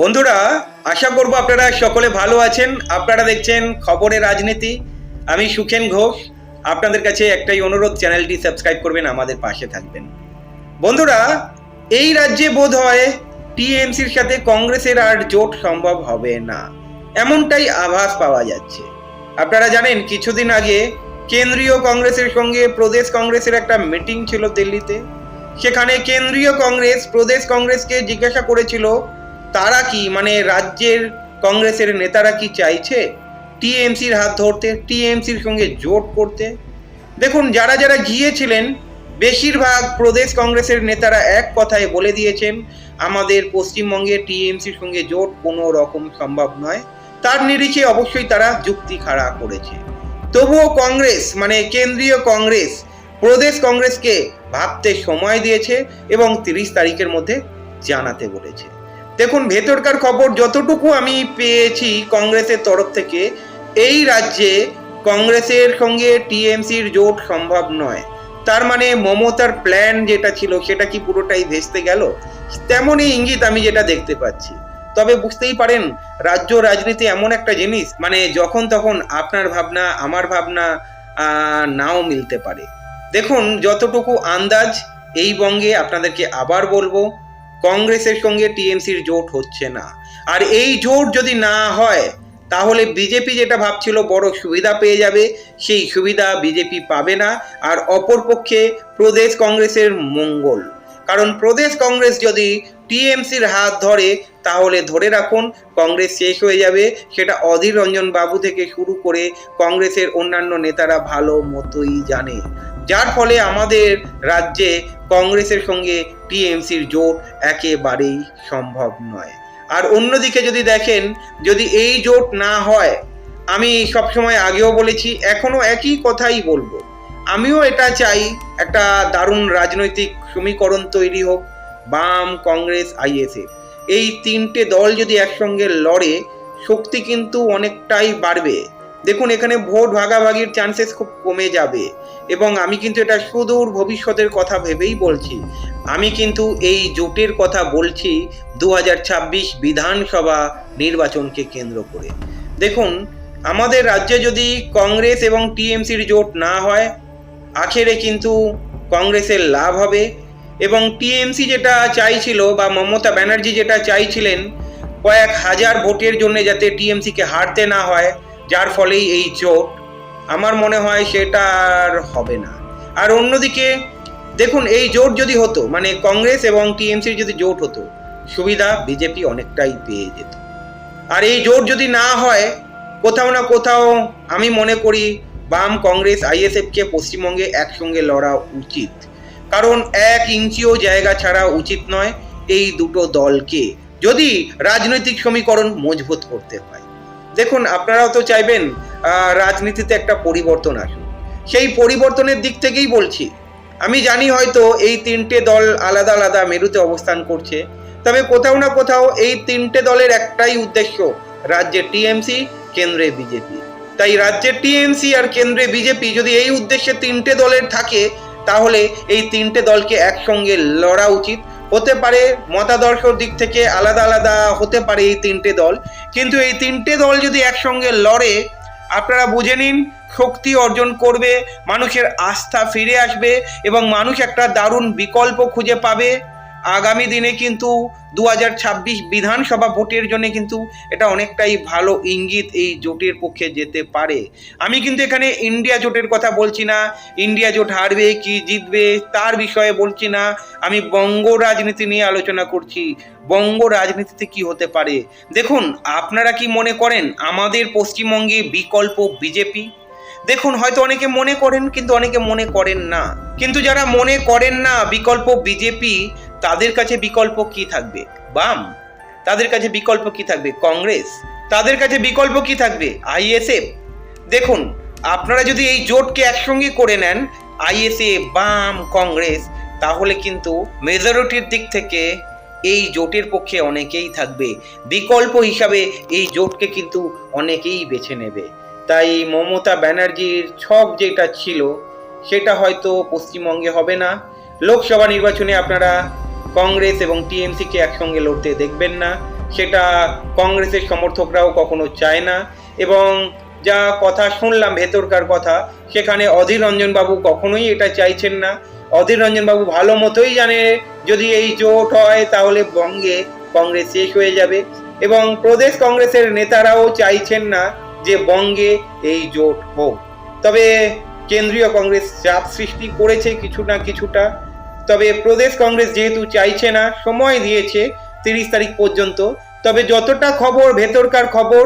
বন্ধুরা, আশা করব আপনারা সকলে ভালো আছেন। আপনারা দেখছেন খবরে রাজনীতি। আমি সুখেন ঘোষ। আপনাদের কাছে একটাই অনুরোধ, চ্যানেলটি সাবস্ক্রাইব করবেন, আমাদের পাশে থাকবেন। বন্ধুরা, এই রাজ্যে বোধ হয় টিএমসির সাথে কংগ্রেসের আর জোট সম্ভব হবে না। এমনটাই আভাস পাওয়া যাচ্ছে। আপনারা জানেন, কিছুদিন আগে কেন্দ্রীয় কংগ্রেসের সঙ্গে প্রদেশ কংগ্রেসের একটা মিটিং ছিল দিল্লিতে। সেখানে কেন্দ্রীয় কংগ্রেস প্রদেশ কংগ্রেসকে জিজ্ঞাসা করেছিল তারা কি মানে রাজ্যের কংগ্রেসের নেতারা কি চাইছে? টিএমসির হাত ধরতে, টিএমসির সঙ্গে জোট করতে? দেখুন, যারা যারা গিয়েছিলেন, বেশিরভাগ প্রদেশ কংগ্রেসের নেতারা এক কথায় বলে দিয়েছেন, আমাদের পশ্চিমবঙ্গে টিএমসির সঙ্গে জোট কোনো রকম সম্ভব নয়। তার নিরিখে অবশ্যই তারা যুক্তি খাড়া করেছে। তবুও কংগ্রেস মানে কেন্দ্রীয় কংগ্রেস, প্রদেশ কংগ্রেসকে ভাবতে সময় দিয়েছে এবং তিরিশ তারিখের মধ্যে জানাতে বলেছে। দেখুন, ভেতরকার খবর যতটুকু আমি পেয়েছি কংগ্রেসের তরফ থেকে, এই রাজ্যে কংগ্রেসের সঙ্গে টিএমসির জোট সম্ভব নয়। তার মানে মমতার প্ল্যান যেটা ছিল, সেটা কি পুরোটাই ভেস্তে গেল? তেমনই ইঙ্গিত আমি যেটা দেখতে পাচ্ছি। তবে বুঝতেই পারেন, রাজ্য রাজনীতি এমন একটা জিনিস মানে যখন তখন আপনার ভাবনা, আমার ভাবনা নাও মিলতে পারে। দেখুন, যতটুকু আন্দাজ এই বঙ্গে আপনাদেরকে আবার বলব কংগ্রেসের সঙ্গে টিএমসির জোট হচ্ছে না। আর এই জোট যদি না হয়, তাহলে বিজেপি যেটা ভাবছিল বড় সুবিধা পেয়ে যাবে, সেই সুবিধা বিজেপি পাবে না। আর অপরপক্ষে প্রদেশ কংগ্রেসের মঙ্গল। কারণ প্রদেশ কংগ্রেস যদি টিএমসির হাত ধরে, তাহলে ধরে রাখুন, কংগ্রেস শেষ হয়ে যাবে। সেটা অধীর রঞ্জন বাবু থেকে শুরু করে কংগ্রেসের অন্যান্য নেতারা ভালো মতোই জানে। যার ফলে আমাদের রাজ্যে কংগ্রেসের সঙ্গে টিএমসির জোট একেবারেই সম্ভব নয়। আর অন্যদিকে যদি দেখেন, যদি এই জোট না হয়, আমি সবসময় আগেও বলেছি, এখনও একই কথাই বলব। আমিও এটা চাই, একটা দারুণ রাজনৈতিক সমীকরণ তৈরি হোক, বাম, কংগ্রেস আইএসএ এই তিনটে দল যদি একসঙ্গে লড়ে, শক্তি কিন্তু অনেকটাই বাড়বে। দেখুন, এখানে ভোট ভাগাভাগির চান্সেস খুব কমে যাবে। এবং আমি কিন্তু এটা সুদূর ভবিষ্যতের কথা ভেবেই বলছি। আমি কিন্তু এই জোটের কথা বলছি দু হাজার ছাব্বিশ বিধানসভা নির্বাচনকে কেন্দ্র করে। দেখুন, আমাদের রাজ্যে যদি কংগ্রেস এবং টিএমসির জোট না হয়, আখেরে কিন্তু কংগ্রেসের লাভ হবে। এবং টিএমসি যেটা চাইছিল বা মমতা ব্যানার্জি যেটা চাইছিলেন, কয়েক হাজার ভোটের জন্য যাতে টিএমসিকে হারতে না হয় যার ফলেই এই জোট আমার মনে হয় সেটা আর হবে না। আর অন্যদিকে, দেখুন, এই জোট যদি হতো মানে কংগ্রেস এবং টিএমসির যদি জোট হতো, সুবিধা বিজেপি অনেকটাই পেয়ে যেত। আর এই জোট যদি না হয়, কোথাও না কোথাও আমি মনে করি বাম কংগ্রেস আইএসএফকে পশ্চিমবঙ্গে একসঙ্গে লড়া উচিত। কারণ এক ইঞ্চিও জায়গা ছাড়া উচিত নয় এই দুটো দলকে, যদি রাজনৈতিক সমীকরণ মজবুত করতে হয়। দেখুন, আপনারাও তো চাইবেন রাজনীতিতে একটা পরিবর্তন আসুক। সেই পরিবর্তনের দিক থেকেই বলছি। আমি জানি হয়তো এই তিনটে দল আলাদা আলাদা মেরুতে অবস্থান করছে, তবে কোথাও না কোথাও এই তিনটে দলের একটাই উদ্দেশ্য রাজ্যে টিএমসি, কেন্দ্রে বিজেপি। তাই রাজ্যে টিএমসি আর কেন্দ্রে বিজেপি যদি এই উদ্দেশ্যে তিনটে দলের থাকে, তাহলে এই তিনটে দলকে একসঙ্গে লড়া উচিত। হতে পারে, মতাদর্শর দিক থেকে আলাদা আলাদা হতে পারে এই তিনটে দল। কিন্তু এই তিনটে দল যদি একসঙ্গে লড়ে, আপনারা বুঝে নিন, শক্তি অর্জন করবে, মানুষের আস্থা ফিরে আসবে এবং মানুষ একটা দারুণ বিকল্প খুঁজে পাবে। আগামী দিনে কিন্তু দু হাজার ছাব্বিশ বিধানসভা ভোটের জন্য কিন্তু এটা অনেকটাই ভালো ইঙ্গিত এই জোটের পক্ষে যেতে পারে। আমি কিন্তু এখানে ইন্ডিয়া জোটের কথা বলছি না, ইন্ডিয়া জোট হারবে, কি জিতবে তার বিষয়ে বলছি না। আমি বঙ্গ রাজনীতি নিয়ে আলোচনা করছি, বঙ্গ রাজনীতিতে কি হতে পারে? দেখুন, আপনারা কি মনে করেন আমাদের পশ্চিমবঙ্গে বিকল্প বিজেপি? দেখুন, হয়তো অনেকে মনে করেন, কিন্তু অনেকে মনে করেন না। কিন্তু যারা মনে করেন না বিকল্প বিজেপি তাদের কাছে বিকল্প কি থাকবে? বাম, তাদের কাছে বিকল্প কি থাকবে? কংগ্রেস, তাদের কাছে বিকল্প কি থাকবে? আইএসএফ। দেখুন, আপনারা যদি এই জোটকে একসঙ্গে করে নেন, আইএসএফ, বাম, কংগ্রেস, তাহলে কিন্তু মেজরিটির দিক থেকে এই জোটের পক্ষে অনেকেই থাকবে। বিকল্প হিসাবে এই জোটকে কিন্তু অনেকেই বেছে নেবে। তাই মমতা ব্যানার্জির ছক যেটা ছিল, সেটা হয়তো পশ্চিমবঙ্গে হবে না। লোকসভা নির্বাচনে আপনারা কংগ্রেস এবং টিএমসিকে একসঙ্গে লড়তে দেখবেন না। সেটা কংগ্রেসের সমর্থকরাও কখনো চায় না এবং যা কথা শুনলাম, ভেতরকার কথা, সেখানে অধীর রঞ্জন বাবু কখনোই এটা চাইছেন না। অধীর রঞ্জনবাবু ভালো মতোই জানে, যদি এই জোট হয় তাহলে বঙ্গে কংগ্রেস শেষ হয়ে যাবে এবং প্রদেশ কংগ্রেসের নেতারাও চাইছেন না যে বঙ্গে এই জোট হোক। তবে কেন্দ্রীয় কংগ্রেস চাপ সৃষ্টি করেছে কিছু না কিছুটা। তবে প্রদেশ কংগ্রেস যেহেতু চাইছে না, সময় দিয়েছে তিরিশ তারিখ পর্যন্ত। তবে যতটা খবর, ভেতরকার খবর,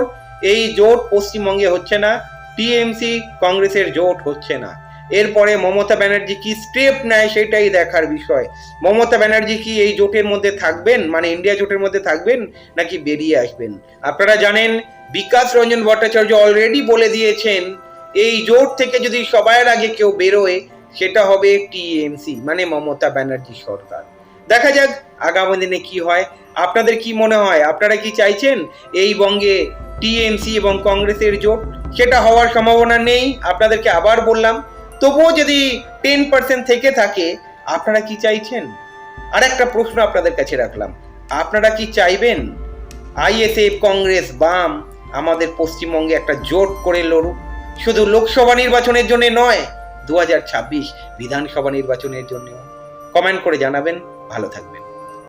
এই জোট পশ্চিমবঙ্গে হচ্ছে না, টিএমসি কংগ্রেসের জোট হচ্ছে না। এরপরে মমতা ব্যানার্জি কি স্টেপ নেয় সেটাই দেখার বিষয়। মমতা ব্যানার্জি কি এই জোটের মধ্যে থাকবেন মানে ইন্ডিয়া জোটের মধ্যে থাকবেন, নাকি বেরিয়ে আসবেন? আপনারা জানেন, বিকাশ রঞ্জন ভট্টাচার্য অলরেডি বলে দিয়েছেন, এই জোট থেকে যদি সবার আগে কেউ বেরোয় সেটা হবে টিএমসি মানে মমতা ব্যানার্জি সরকার। দেখা যাক আগামী দিনে কি হয়। আপনাদের কি মনে হয়? আপনারা কি চাইছেন এই বঙ্গে টিএমসি এবং কংগ্রেসের জোট? সেটা হওয়ার সম্ভাবনা নেই, আপনাদেরকে আবার বললাম। তবুও যদি টেন পার্সেন্ট থেকে থাকে, আপনারা কি চাইছেন? আর একটা প্রশ্ন আপনাদের কাছে রাখলাম। আপনারা কি চাইবেন? আইএসএফ, কংগ্রেস, বাম আমাদের পশ্চিমবঙ্গে একটা জোট করে লড়ুক। শুধু লোকসভা নির্বাচনের জন্য নয় দু হাজার ছাব্বিশ বিধানসভা নির্বাচনের জন্য। কমেন্ট করে জানাবেন। ভালো থাকবেন।